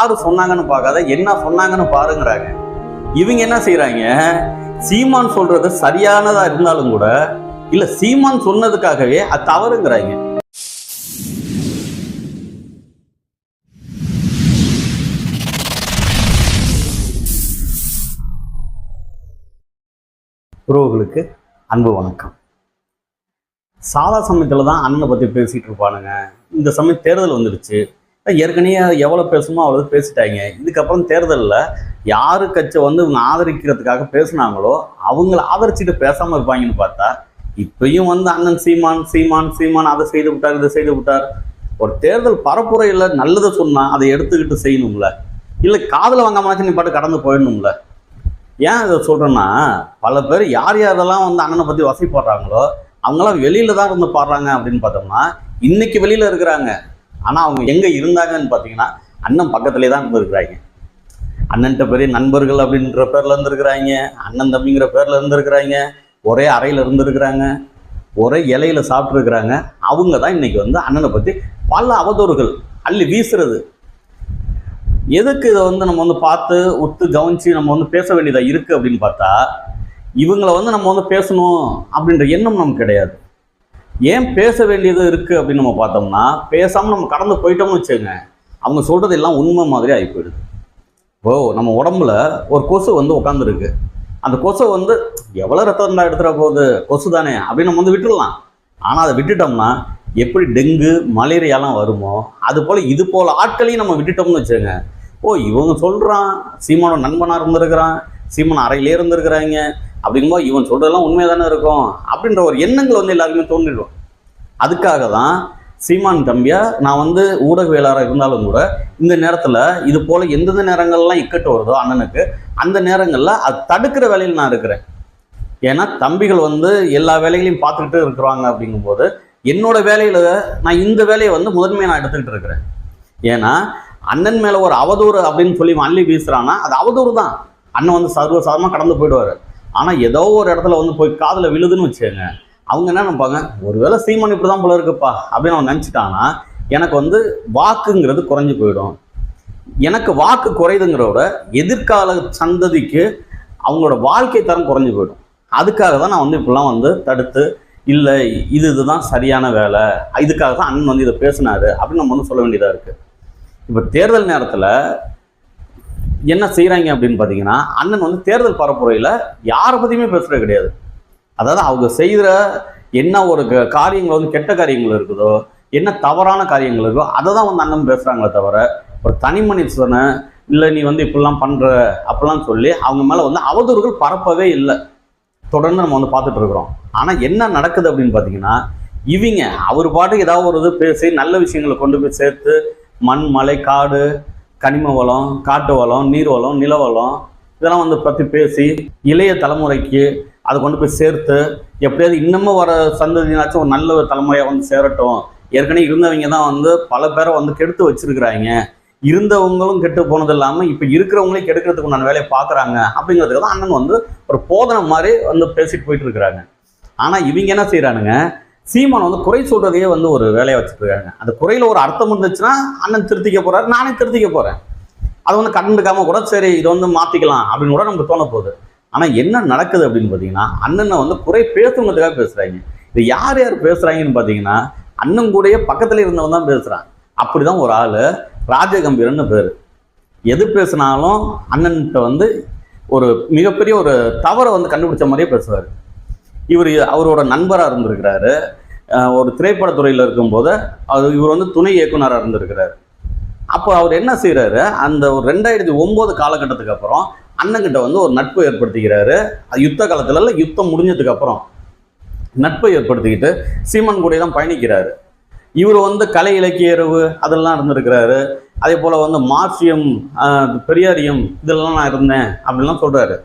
யாரு சொன்னாங்கன்னு பார்க்காத என்ன சொன்னாங்கன்னு பாருங்கிறாங்க. இவங்க என்ன செய்யறாங்க சீமான் சொல்றது சரியானதா இருந்தாலும் கூட இல்ல சீமான் சொன்னதுக்காகவே அது தவறுங்கிறாங்க. உறவுகளுக்கு அன்பு வணக்கம். சாதா சமயத்தில் தான் அண்ணனை பற்றி பேசிகிட்டு இருப்பானுங்க. இந்த சமயம் தேர்தல் வந்துடுச்சு. ஏற்கனவே எவ்வளோ பேசணுமோ அவ்வளோ பேசிட்டாங்க. இதுக்கப்புறம் தேர்தலில் யார் கட்சி வந்து இவங்க ஆதரிக்கிறதுக்காக பேசுனாங்களோ அவங்கள ஆதரிச்சுட்டு பேசாமல் இருப்பாங்கன்னு பார்த்தா இப்பயும் வந்து அண்ணன் சீமான் சீமான் சீமான் அதை செய்து விட்டார் இதை செய்து விட்டார். ஒரு தேர்தல் பரப்புரையில் நல்லதை சொன்னால் அதை எடுத்துக்கிட்டு செய்யணும்ல. இல்லை காதில் வாங்காமனாச்சும் நீ பாட்டு கடந்து போயிடணும்ல. ஏன் இதை சொல்கிறேன்னா பல பேர் யார் யாரெல்லாம் வந்து அண்ணனை பற்றி வசை போடுறாங்களோ அவங்களாம் வெளியில் தான் இருந்து பாடுறாங்க அப்படின்னு பார்த்தோம்னா இன்னைக்கு வெளியில் இருக்கிறாங்க. ஆனால் அவங்க எங்கே இருந்தாங்கன்னு பார்த்தீங்கன்னா அண்ணன் பக்கத்துலேயே தான் இருந்திருக்கிறாங்க. அண்ணன்ட்ட பெரிய நண்பர்கள் அப்படின்ற பேரில் இருந்திருக்கிறாங்க. அண்ணன் தம்பிங்கிற பேரில் இருந்திருக்கிறாங்க. ஒரே அறையில் இருந்திருக்கிறாங்க. ஒரே இலையில சாப்பிட்ருக்குறாங்க அவங்க தான் இன்றைக்கி வந்து அண்ணனை பற்றி பல அவதூறுகள் அள்ளி வீசுறது. எதுக்கு இதை வந்து நம்ம வந்து பார்த்து ஒத்து கவனித்து நம்ம வந்து பேச வேண்டியதாக இருக்குது அப்படின்னு பார்த்தா இவங்களை வந்து நம்ம வந்து பேசணும் அப்படின்ற எண்ணம் நமக்கு கிடையாது. ஏன் பேச வேண்டியது இருக்குது அப்படின்னு நம்ம பார்த்தோம்னா பேசாமல் நம்ம கடந்து போயிட்டோம்னு வச்சுக்கோங்க. அவங்க சொல்கிறது எல்லாம் உண்மை மாதிரி ஆகி போயிடுது. இப்போ நம்ம உடம்புல ஒரு கொசு வந்து உட்காந்துருக்கு அந்த கொசு வந்து எவ்வளோ ரத்தம் இருந்தால் எடுத்துகிற போகுது? கொசு தானே அப்படின்னு நம்ம வந்து விட்டுடலாம். ஆனால் அதை விட்டுட்டோம்னா எப்படி டெங்கு மலேரியாலாம் வருமோ அது போல் இது போல் ஆட்களையும் நம்ம விட்டுட்டோம்னு வச்சுக்கோங்க. ஓ இவங்க சொல்கிறான் சீமானோட நண்பனாக இருந்திருக்கிறான். சீமான் அறையிலே இருந்திருக்கிறாங்க. அப்படிங்கும்போது இவன் சொல்றதெல்லாம் உண்மையாக தானே இருக்கும்? அப்படின்ற ஒரு எண்ணங்கள் வந்து எல்லாருக்குமே தோன்றிடும். அதுக்காக தான் சீமான் தம்பியா நான் வந்து ஊடகவியலாளராக இருந்தாலும் கூட இந்த நேரத்தில் இது போல் எந்தெந்த நேரங்கள்லாம் இக்கட்டு வருதோ அண்ணனுக்கு அந்த நேரங்களில் அது தடுக்கிற வேலையில் நான் இருக்கிறேன். ஏன்னா தம்பிகள் வந்து எல்லா வேலைகளையும் பார்த்துக்கிட்டு இருக்கிறாங்க அப்படிங்கும்போது என்னோட வேலையில் நான் இந்த வேலையை வந்து முதன்மையாக நான் எடுத்துக்கிட்டு இருக்கிறேன். ஏன்னா அண்ணன் மேலே ஒரு அவதூறு அப்படின்னு சொல்லி மல்லி அள்ளி வீசுறான்னா அது அவதூறு தான் அண்ணன் வந்து சர்வசாதாரணமாக கடந்து போயிடுவார். ஆனால் ஏதோ ஒரு இடத்துல வந்து போய் காதில் விழுதுன்னு வச்சுக்கோங்க. அவங்க என்ன நினைப்பாங்க? ஒருவேளை சீமான் இப்படி தான் போல இருக்குப்பா அப்படின்னு அவன் நினச்சிட்டான்னா எனக்கு வந்து வாக்குங்கிறது குறைஞ்சு போயிடும். எனக்கு வாக்கு குறையுதுங்கிறத எதிர்கால சந்ததிக்கு அவங்களோட வாழ்க்கை தரம் குறைஞ்சி போயிடும். அதுக்காக தான் நான் வந்து இப்படிலாம் வந்து தடுத்து இல்லை இது இதுதான் சரியான வேலை. இதுக்காக தான் அண்ணன் வந்து இதை பேசினாரு. அப்படின்னு நம்ம வந்து சொல்ல வேண்டியதாக இருக்குது இப்போ தேர்தல் நேரத்தில் என்ன செய்கிறாங்க அப்படின்னு பார்த்தீங்கன்னா அண்ணன் வந்து தேர்தல் பரப்புரையில் யாரை பற்றியுமே பேசுகிறது கிடையாது. அதாவது அவங்க செய்கிற என்ன ஒரு காரியங்கள் வந்து கெட்ட காரியங்கள் இருக்குதோ என்ன தவறான காரியங்கள் இருக்கோ அதை தான் வந்து அண்ணன் பேசுகிறாங்களே தவிர ஒரு தனி மனுஷனை இல்லை நீ வந்து இப்படிலாம் பண்ணுற அப்படிலாம் சொல்லி அவங்க மேலே வந்து அவதூறுகள் பரப்பவே இல்லை. தொடர்ந்து நம்ம வந்து பார்த்துட்டு இருக்கிறோம். ஆனால் என்ன நடக்குது அப்படின்னு பார்த்தீங்கன்னா இவங்க அவர் பாட்டுக்கு ஏதாவது ஒரு இது பேசி நல்ல விஷயங்களை கொண்டு போய் சேர்த்து மண் மலை காடு கனிம வளம் காட்டு வளம் நீர் வளம் நில வளம் இதெல்லாம் வந்து பற்றி பேசி இளைய தலைமுறைக்கு அதை கொண்டு போய் சேர்த்து எப்படியாவது இன்னமும் வர சந்ததினாச்சும் ஒரு நல்ல ஒரு தலைமுறையாக வந்து சேரட்டும். ஏற்கனவே இருந்தவங்க தான் வந்து பல பேரை வந்து கெடுத்து வச்சிருக்கிறாங்க. இருந்தவங்களும் கெட்டு போனது இல்லாமல் இப்போ இருக்கிறவங்களையும் கெடுக்கிறதுக்கு உண்டான வேலையை பார்க்குறாங்க அப்படிங்கிறதுக்கு தான் அண்ணன் வந்து ஒரு போதனை மாதிரி வந்து பேசிட்டு போயிட்டு இருக்கிறாங்க. ஆனால் இவங்க என்ன செய்கிறானுங்க சீமான் வந்து குறை சொல்றதையே வந்து ஒரு வேலையை வச்சுட்டு இருக்காங்க அந்த குறையில ஒரு அர்த்தம் இருந்துச்சுன்னா அண்ணன் திருத்திக்க போறாரு நானே திருத்திக்க போறேன். அதை வந்து கண்டுக்காம கூட சரி இதை வந்து மாத்திக்கலாம் அப்படின்னு கூட நமக்கு தோண போகுது ஆனா என்ன நடக்குது அப்படின்னு பாத்தீங்கன்னா அண்ணனை வந்து குறை பேசுறவங்களுக்காக பேசுறாங்க. இது யார் யார் பேசுறாங்கன்னு பாத்தீங்கன்னா அண்ணன் கூடயே பக்கத்துல இருந்தவன் தான் பேசுறான். அப்படிதான் ஒரு ஆளு ராஜகம்பீரன்னு பேரு. எது பேசினாலும் அண்ணன்கிட்ட வந்து ஒரு மிகப்பெரிய ஒரு தவறை வந்து கண்டுபிடிச்ச மாதிரியே பேசுவார். இவர் அவரோட நண்பராக இருந்திருக்கிறாரு. ஒரு திரைப்படத்துறையில் இருக்கும்போது அது இவர் வந்து துணை இயக்குனராக இருந்திருக்கிறாரு. அப்போ அவர் என்ன செய்கிறாரு அந்த ஒரு ரெண்டாயிரத்தி ஒம்பது காலகட்டத்துக்கு அப்புறம் அண்ணன்கிட்ட வந்து ஒரு நட்பு ஏற்படுத்திக்கிறாரு. அது யுத்த காலத்துல யுத்தம் முடிஞ்சதுக்கு அப்புறம் நட்பை ஏற்படுத்திக்கிட்டு சீமன் கூட தான் பயணிக்கிறாரு. இவர் வந்து கலை இலக்கிய இரவு அதெல்லாம் இருந்திருக்கிறாரு. அதே போல் வந்து மார்க்சியம் பெரியாரியம் இதெல்லாம் நான் இருந்தேன் அப்படின்லாம் சொல்கிறாரு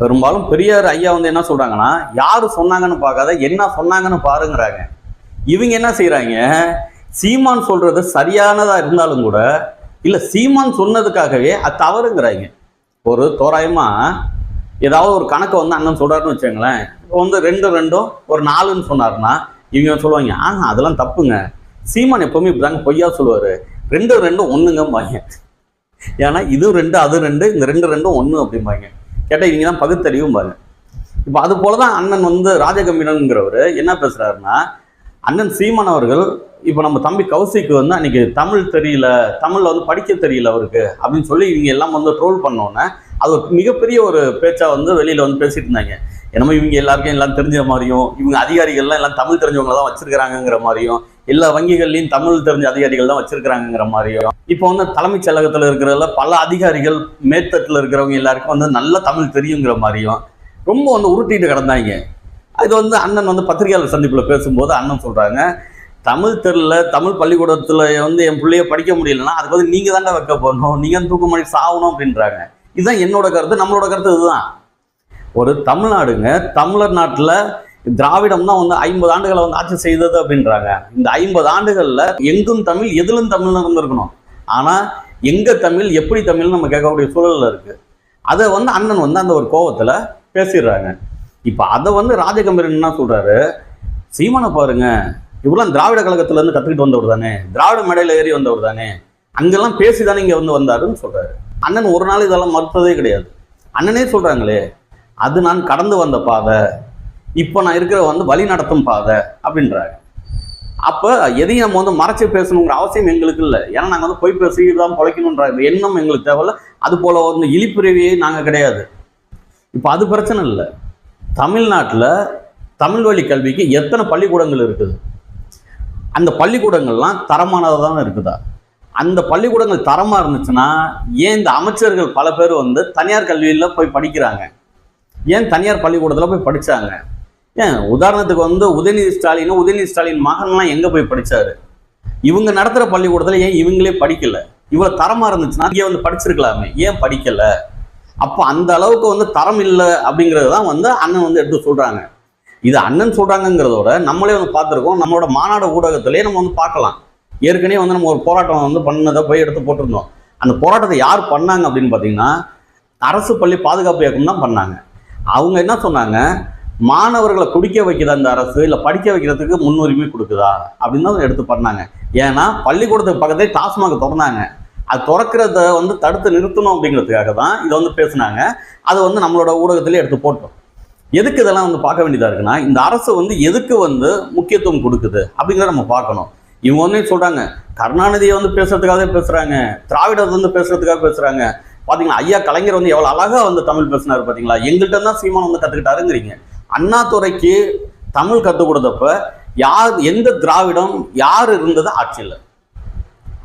பெரும்பாலும் பெரியார் ஐயா வந்து என்ன சொல்றாங்கன்னா யாரு சொன்னாங்கன்னு பார்க்காத என்ன சொன்னாங்கன்னு பாருங்கிறாங்க. இவங்க என்ன செய்யறாங்க சீமான் சொல்றது சரியானதா இருந்தாலும் கூட இல்ல சீமான் சொன்னதுக்காகவே அது தவறுங்கிறாங்க. ஒரு தோராயமா ஏதாவது ஒரு கணக்கை வந்து அண்ணன் சொல்றாருன்னு வச்சுங்களேன் வந்து ரெண்டு ரெண்டும் ஒரு நாலுன்னு சொன்னாருன்னா இவங்க சொல்லுவாங்க ஆ அதெல்லாம் தப்புங்க. சீமான் எப்பவுமே இப்படிதாங்க பொய்யா சொல்லுவாரு. ரெண்டு ரெண்டும் ஒண்ணுங்கம்பாங்க. ஏன்னா இது ரெண்டு அது ரெண்டு இந்த ரெண்டு ரெண்டும் ஒன்று அப்படிம்பாங்க. கேட்டால் இவங்க தான் பகுத்தறிவும் பாருங்க. இப்போ அது போல தான் அண்ணன் வந்து ராஜகம்பீரனுங்கிறவர் என்ன பேசுகிறாருன்னா அண்ணன் சீமான் அவர்கள் இப்போ நம்ம தம்பி கௌசிக்கு வந்து அன்னைக்கு தமிழ் தெரியல தமிழில் வந்து படிக்க தெரியல அவருக்கு அப்படின்னு சொல்லி இவங்க எல்லாம் வந்து ட்ரோல் பண்ணோன்னே அது ஒரு மிகப்பெரிய ஒரு பேச்சா வந்து வெளியில வந்து பேசிட்டு இருந்தாங்க. என்னமோ இவங்க எல்லாருக்கும் எல்லாம் தெரிஞ்ச மாதிரியும் இவங்க அதிகாரிகள்லாம் எல்லாம் தமிழ் தெரிஞ்சவங்க தான் வச்சிருக்கிறாங்கங்கிற மாதிரியும் எல்லா வங்கிகள்லையும் தமிழ் தெரிஞ்ச அதிகாரிகள் தான் வச்சிருக்கிறாங்கங்கிற மாதிரியும். இப்போ வந்து தலைமைச் செயலகத்தில் இருக்கிறதுல பல அதிகாரிகள் மேற்தட்டில் இருக்கிறவங்க எல்லாருக்கும் வந்து நல்லா தமிழ் தெரியுங்கிற மாதிரியும் ரொம்ப வந்து உருட்டிட்டு கிடந்தாங்க. இது வந்து அண்ணன் வந்து பத்திரிகையாளர் சந்திப்பில் பேசும்போது அண்ணன் சொல்கிறாங்க தமிழ் தெரில தமிழ் பள்ளிக்கூடத்தில் வந்து என் பிள்ளைய படிக்க முடியலன்னா அதுக்கு வந்து நீங்கள் தாண்டா வைக்க போகணும் நீங்கள் தூக்கம் பண்ணி சாகணும் அப்படின்றாங்க. இதுதான் என்னோட கருத்து நம்மளோட கருத்து இதுதான். ஒரு தமிழ்நாடுங்க தமிழர் நாட்டில் திராவிடம் தான் வந்து ஐம்பது ஆண்டுகளை வந்து ஆட்சி செய்தது அப்படின்றாங்க. இந்த ஐம்பது ஆண்டுகளில் எங்கும் தமிழ் எதிலும் தமிழ் இருந்திருக்கணும் ஆனால் எங்கே தமிழ் எப்படி தமிழ்னு நம்ம கேட்கக்கூடிய சூழலில் இருக்குது அதை வந்து அண்ணன் வந்து அந்த ஒரு கோவத்தில் பேசிடுறாங்க. இப்போ அதை வந்து ராஜகம்பீரன் என்ன சொல்கிறாரு சீமானை பாருங்க இவரெல்லாம் திராவிட கழகத்துலேருந்து இருந்து வந்தவர் தானே. திராவிட மேடையில் ஏறி வந்தவர் தானே. அங்கெல்லாம் பேசி தானே இங்கே வந்து வந்தாருன்னு சொல்கிறாரு அண்ணன் ஒரு நாள் இதெல்லாம் மறுத்ததே கிடையாது. அண்ணனே சொல்கிறாங்களே அது நான் கடந்து வந்த பாதை. இப்போ நான் இருக்கிற வந்து வழி நடத்தும் பாதை அப்படின்றாங்க அப்போ எதையும் நம்ம வந்து மறைச்சு பேசணுங்கிற அவசியம் எங்களுக்கு இல்லை. ஏன்னா நாங்கள் வந்து போய் பேசி தான் பொழைக்கணுன்ற எண்ணம் எங்களுக்கு தேவையில்ல. அது போல் வந்து இழிப்பிறவியே நாங்கள் கிடையாது. இப்போ அது பிரச்சனை இல்லை. தமிழ்நாட்டில் தமிழ் வழி கல்விக்கு எத்தனை பள்ளிக்கூடங்கள் இருக்குது? அந்த பள்ளிக்கூடங்கள்லாம் தரமானதாக தான் இருக்குதா? அந்த பள்ளிக்கூடங்கள் தரமாக இருந்துச்சுன்னா ஏன் இந்த அமைச்சர்கள் பல பேர் வந்து தனியார் கல்வியில் போய் படிக்கிறாங்க? ஏன் தனியார் பள்ளிக்கூடத்தில் போய் படித்தாங்க ஏன் உதாரணத்துக்கு வந்து உதயநிதி ஸ்டாலின் உதயநிதி ஸ்டாலின் மகன்லாம் எங்கே போய் படித்தார் இவங்க நடத்துகிற பள்ளிக்கூடத்தில் ஏன் இவங்களே படிக்கல? இவ்வளோ தரமாக இருந்துச்சுன்னா இங்கே வந்து படிச்சிருக்கலாமே. ஏன் படிக்கல? அப்போ அந்த அளவுக்கு வந்து தரம் இல்லை அப்படிங்கிறது தான் வந்து அண்ணன் வந்து எடுத்து சொல்கிறாங்க இது அண்ணன் சொல்கிறாங்கிறதோட நம்மளே வந்து பார்த்துருக்கோம். நம்மளோட மாநாடு ஊடகத்திலே நம்ம வந்து பார்க்கலாம். ஏற்கனவே வந்து நம்ம ஒரு போராட்டம் வந்து பண்ணதை போய் எடுத்து போட்டிருந்தோம். அந்த போராட்டத்தை யார் பண்ணாங்க அப்படின்னு பார்த்தீங்கன்னா அரசு பள்ளி பாதுகாப்பு இயக்கம் தான் பண்ணாங்க. அவங்க என்ன சொன்னாங்க? மாணவர்களை குடிக்க வைக்கிற அந்த அரசு? இல்லை படிக்க வைக்கிறதுக்கு முன்னுரிமை கொடுக்குதா? அப்படின்னு தான் எடுத்து பண்ணாங்க. ஏன்னா பள்ளிக்கூடத்துக்கு பக்கத்தே டாஸ்மாக் திறந்தாங்க. அது திறக்கிறத வந்து தடுத்து நிறுத்தணும் அப்படிங்கிறதுக்காக தான் இதை வந்து பேசுனாங்க. அதை வந்து நம்மளோட ஊடகத்திலே எடுத்து போட்டோம். எதுக்கு இதெல்லாம் வந்து பார்க்க வேண்டியதாக இருக்குன்னா இந்த அரசு வந்து எதுக்கு வந்து முக்கியத்துவம் கொடுக்குது அப்படிங்கிறத நம்ம பார்க்கணும். இவங்க வந்து சொல்றாங்க கருணாநிதியை வந்து பேசுறதுக்காக பேசுறாங்க திராவிடத்தை வந்து பேசுறதுக்காக பேசுறாங்க. பாத்தீங்களா ஐயா கலைஞர் வந்து எவ்வளவு அழகா வந்து தமிழ் பேசினாரு பாத்தீங்களா? எங்கள்கிட்ட தான் சீமான் வந்து கத்துக்கிட்டாருங்கிறீங்க. அண்ணாதுறைக்கு தமிழ் கற்றுக் கொடுத்தப்ப யார் எந்த திராவிடம் யார் இருந்தது ஆட்சியில்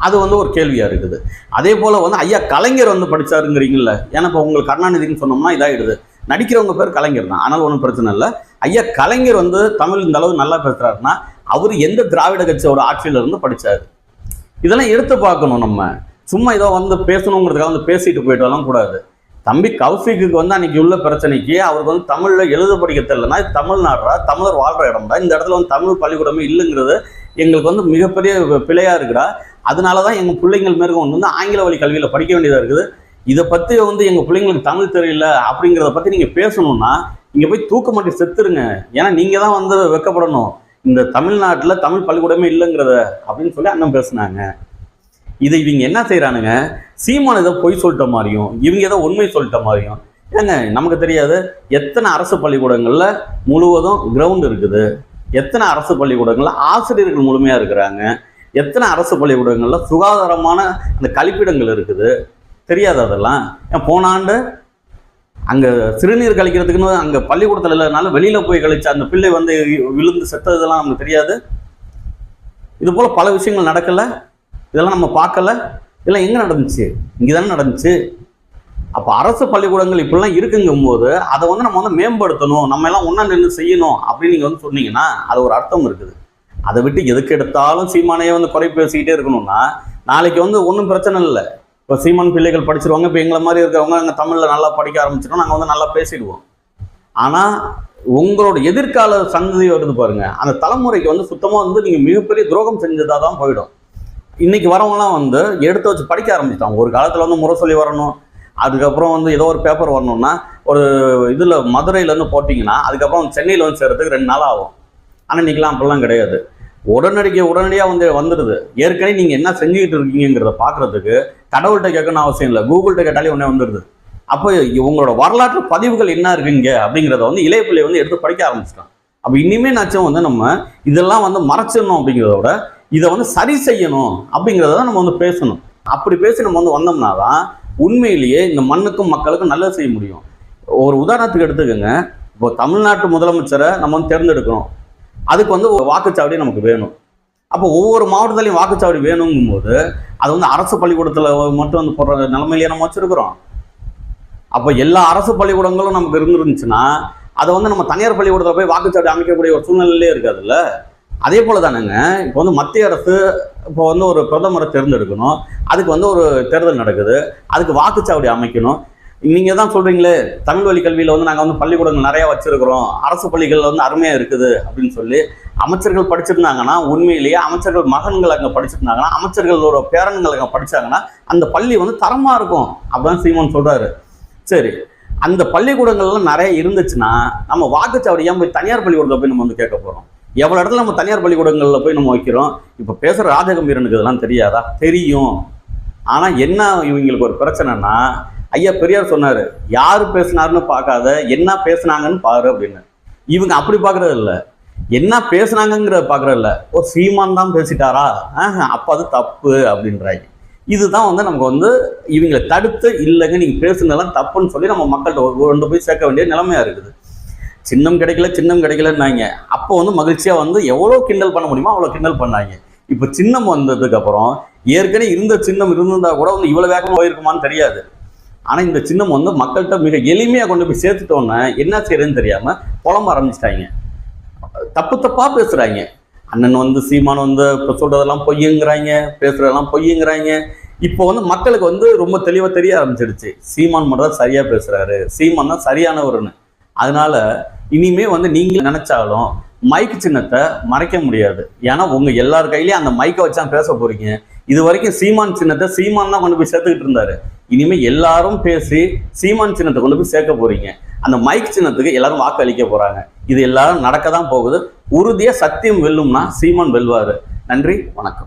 அது வந்து ஒரு கேள்வியா இருக்குது. அதே போல வந்து ஐயா கலைஞர் வந்து படிச்சாருங்கிறீங்கல்ல ஏன்னா இப்போ உங்களுக்கு கருணாநிதின்னு சொன்னோம்னா இதாகிடுது நடிக்கிறவங்க பேர் கலைஞர் தான் ஆனால் ஒன்றும் பிரச்சனை இல்லை. ஐயா கலைஞர் வந்து தமிழ் இந்த அளவு நல்லா பேசுறாருன்னா அவர் எந்த திராவிட கட்சியோட ஆட்சியில இருந்து படிச்சாரு. இதெல்லாம் எடுத்து பார்க்கணும் நம்ம. சும்மா ஏதோ வந்து பேசணுங்கிறதுக்காக வந்து பேசிட்டு போயிட்டு வரலாம் கூடாது. தம்பி கௌசிக்கு வந்து அன்னைக்கு உள்ள பிரச்சனைக்கு அவருக்கு வந்து தமிழ்ல எழுத படிக்க தெரியலனா இது தமிழ்நாடுறா தமிழர் வாழ்ற இடம்டா இந்த இடத்துல வந்து தமிழ் பள்ளிக்கூடமே இல்லைங்கிறது எங்களுக்கு வந்து மிகப்பெரிய பிழையா இருக்குடா. அதனால தான் எங்கள் பிள்ளைங்கள் மேற்கொண்டு வந்து ஆங்கில வழி கல்வியில் படிக்க வேண்டியதாக இருக்குது. இதை பற்றி வந்து எங்கள் பிள்ளைங்களுக்கு தமிழ் தெரியல அப்படிங்கிறத பற்றி நீங்கள் பேசணும்னா இங்கே போய் தூக்க மாட்டி செத்துருங்க. ஏன்னா நீங்கள் தான் வந்து வெக்கப்படணும். இந்த தமிழ்நாட்டில் தமிழ் பள்ளிக்கூடமே இல்லைங்கிறத அப்படின்னு சொல்லி அண்ணன் பேசுனாங்க. இதை இவங்க என்ன செய்கிறானுங்க சீமான் ஏதோ பொய் சொல்லிட்ட மாதிரியும் இவங்க ஏதோ உண்மை சொல்லிட்ட மாதிரியும் ஏங்க நமக்கு தெரியாது. எத்தனை அரசு பள்ளிக்கூடங்களில் முழுவதும் கிரவுண்ட் இருக்குது. எத்தனை அரசு பள்ளிக்கூடங்களில் ஆசிரியர்கள் முழுமையாக இருக்கிறாங்க. எத்தனை அரசு பள்ளிக்கூடங்களில் சுகாதாரமான அந்த கழிப்பிடங்கள் இருக்குது. தெரியாது அதெல்லாம். ஏன் போன ஆண்டு அங்கே சிறுநீர் கழிக்கிறதுக்குன்னு அங்கே பள்ளிக்கூடத்தில் இல்லைனால வெளியில் போய் கழிச்ச அந்த பிள்ளை வந்து விழுந்து செத்ததெல்லாம் நமக்கு தெரியாது. இது போல் பல விஷயங்கள் நடக்கலை. இதெல்லாம் நம்ம பார்க்கல. இதெல்லாம் எங்கே நடந்துச்சு? இங்கே தானே நடந்துச்சு. அப்போ அரசு பள்ளிக்கூடங்கள் இப்படிலாம் இருக்குங்கும்போது அதை வந்து நம்ம வந்து மேம்படுத்தணும். நம்ம எல்லாம் ஒன்றா நின்று செய்யணும் அப்படின்னு நீங்கள் வந்து சொன்னீங்கன்னா அது ஒரு அர்த்தம் இருக்குது. அதை விட்டு எதுக்கு எடுத்தாலும் சீமானையே வந்து குறை பேசிக்கிட்டே இருக்கணும்னா நாளைக்கு வந்து ஒன்றும் பிரச்சனை இல்லை. இப்போ சீமான் பிள்ளைகள் படிச்சிருவாங்க இப்போ எங்களை மாதிரி இருக்கிறவங்க நாங்கள் தமிழில் நல்லா படிக்க ஆரம்பிச்சிட்டோம் நாங்கள் வந்து நல்லா பேசிடுவோம். ஆனால் உங்களோட எதிர்கால சந்ததி வருது பாருங்க. அந்த தலைமுறைக்கு வந்து சுத்தமாக வந்து நீங்கள் மிகப்பெரிய துரோகம் செஞ்சதாக தான் போயிடும். இன்னைக்கு வரவங்களாம் வந்து எடுத்து வச்சு படிக்க ஆரம்பிச்சிட்டாங்க. ஒரு காலத்தில் வந்து முரசொலி வரணும் அதுக்கப்புறம் வந்து ஏதோ ஒரு பேப்பர் வரணும்னா ஒரு இதில் மதுரையிலேருந்து போட்டிங்கன்னா அதுக்கப்புறம் சென்னையில் வந்து சேர்கிறதுக்கு ரெண்டு நாள் ஆகும். ஆனால் இன்றைக்கெலாம் அப்படிலாம் கிடையாது. உடனடிக்கு உடனடியாக வந்து வந்துடுது. ஏற்கனவே நீங்கள் என்ன செஞ்சுக்கிட்டு இருக்கீங்கிறத பார்க்குறதுக்கு கடவுள்கிட்ட கேட்கணும் அவசியம் இல்லை. கூகுள்கிட்ட கேட்டாலே உடனே வந்துடுது. அப்போ உங்களோட வரலாற்று பதிவுகள் என்ன இருக்குங்க அப்படிங்கிறத வந்து இளைய பிள்ளை வந்து எடுத்து படிக்க ஆரம்பிச்சிட்டான். அப்போ இனிமே நாச்சும் வந்து நம்ம இதெல்லாம் வந்து மறைச்சிடணும் அப்படிங்கிறத விட இதை வந்து சரி செய்யணும் அப்படிங்கிறத தான் நம்ம வந்து பேசணும். அப்படி பேசி நம்ம வந்து வந்தோம்னா தான் உண்மையிலேயே இந்த மண்ணுக்கும் மக்களுக்கும் நல்லது செய்ய முடியும். ஒரு உதாரணத்துக்கு எடுத்துக்கோங்க. இப்போ தமிழ்நாட்டு முதலமைச்சரை நம்ம வந்து தேர்ந்தெடுக்கணும் அதுக்கு வந்து ஒரு வாக்குச்சாவடி நமக்கு வேணும். அப்போ ஒவ்வொரு மாவட்டத்துலையும் வாக்குச்சாவடி வேணுங்கும் போது அது வந்து அரசு பள்ளிக்கூடத்தில் மட்டும் வந்து போடுற நிலைமையிலேயே நம்ம வச்சுருக்கிறோம். அப்போ எல்லா அரசு பள்ளிக்கூடங்களும் நமக்கு இருந்துருந்துச்சுன்னா அதை வந்து நம்ம தனியார் பள்ளிக்கூடத்தில் போய் வாக்குச்சாவடி அமைக்கக்கூடிய ஒரு சூழ்நிலையிலே இருக்காதுல்ல? அதே போல தானேங்க இப்போ வந்து மத்திய அரசு இப்போ வந்து ஒரு பிரதமரை தேர்ந்தெடுக்கணும். அதுக்கு வந்து ஒரு தேர்தல் நடக்குது. அதுக்கு வாக்குச்சாவடி அமைக்கணும். நீங்க தான் சொல்றீங்களே தமிழ் வழி கல்வியில வந்து நாங்க வந்து பள்ளிக்கூடங்கள் நிறைய வச்சிருக்கிறோம். அரசு பள்ளிகளில் வந்து அருமையா இருக்குது அப்படின்னு சொல்லி அமைச்சர்கள் படிச்சிருந்தாங்கன்னா உண்மையிலேயே அமைச்சர்கள் மகன்கள் அங்க படிச்சிருந்தாங்கன்னா அமைச்சர்களோட பேரன்கள் அங்க படிச்சாங்கன்னா அந்த பள்ளி வந்து தரமா இருக்கும். அப்படின்னு சீமான் சொல்றாரு. சரி அந்த பள்ளிக்கூடங்கள்லாம் நிறைய இருந்துச்சுன்னா நம்ம வாக்குச்சாவடி ஏன் போய் தனியார் பள்ளிக்கூடத்தில் போய் நம்ம வந்து கேட்க போறோம்? எவ்வளவு இடத்துல நம்ம தனியார் பள்ளிக்கூடங்களில் போய் நம்ம வைக்கிறோம்? இப்போ பேசுற ராஜகம்பீரனுக்கு இதெல்லாம் தெரியாதா? தெரியும். ஆனா என்ன இவங்களுக்கு ஒரு பிரச்சனைனா ஐயா பெரியார் சொன்னார் யார் பேசினாருன்னு பார்க்காத என்ன பேசுனாங்கன்னு பாரு அப்படின்னு. இவங்க அப்படி பார்க்கறது இல்லை. என்ன பேசுனாங்கங்கிறத பார்க்கறது இல்லை. ஓ சீமான் தான் பேசிட்டாரா? ஆஹ் அப்போ அது தப்பு அப்படின்றாங்க. இதுதான் வந்து நமக்கு வந்து இவங்களை தடுத்து இல்லைங்க நீங்கள் பேசுனதெல்லாம் தப்புன்னு சொல்லி நம்ம மக்கள்கிட்ட கொண்டு போய் சேர்க்க வேண்டிய நிலைமையாக இருக்குது. சின்னம் கிடைக்கல சின்னம் கிடைக்கலன்னாங்க. அப்போ வந்து மகிழ்ச்சியாக வந்து எவ்வளோ கிண்டல் பண்ண முடியுமோ அவ்வளோ கிண்டல் பண்ணாங்க. இப்போ சின்னம் வந்ததுக்கப்புறம் ஏற்கனவே இருந்த சின்னம் இருந்திருந்தா கூட வந்து இவ்வளோ வேகமாக போயிருக்குமான்னு தெரியாது. ஆனால் இந்த சின்னம் வந்து மக்கள்கிட்ட மிக எளிமையாக கொண்டு போய் சேர்த்துட்டோன்னே என்ன செய்யறதுன்னு தெரியாமல் புலம்ப ஆரம்பிச்சிட்டாங்க. தப்பு தப்பாக பேசுகிறாங்க அண்ணன் வந்து சீமான் வந்து இப்போ சொல்கிறதெல்லாம் பொய்யுங்கிறாங்க பேசுகிறதெல்லாம் பொய்யுங்கிறாங்க. இப்போ வந்து மக்களுக்கு வந்து ரொம்ப தெளிவாக தெரிய ஆரம்பிச்சிடுச்சு சீமான் மட்டும் தான் சரியாக பேசுகிறாரு சீமான் தான் சரியானவர்னு அதனால இனிமே வந்து நீங்கள் நினச்சாலும் மைக் சின்னத்தை மறைக்க முடியாது. ஏன்னா உங்கள் எல்லார் கையிலையும் அந்த மைக்கை வச்சு தான் பேச போகிறீங்க இது வரைக்கும் சீமான் சின்னத்தை சீமான் தான் கொண்டு போய் சேர்த்துக்கிட்டு இருந்தாரு. இனிமே எல்லாரும் பேசி சீமான் சின்னத்தை கொண்டு போய் சேர்க்க போறீங்க. அந்த மைக் சின்னத்துக்கு எல்லாரும் வாக்கு அளிக்க போறாங்க. இது எல்லாரும் நடக்க தான் போகுது. உறுதியா சத்தியம் வெல்லும்னா சீமான் வெல்வாரு. நன்றி வணக்கம்.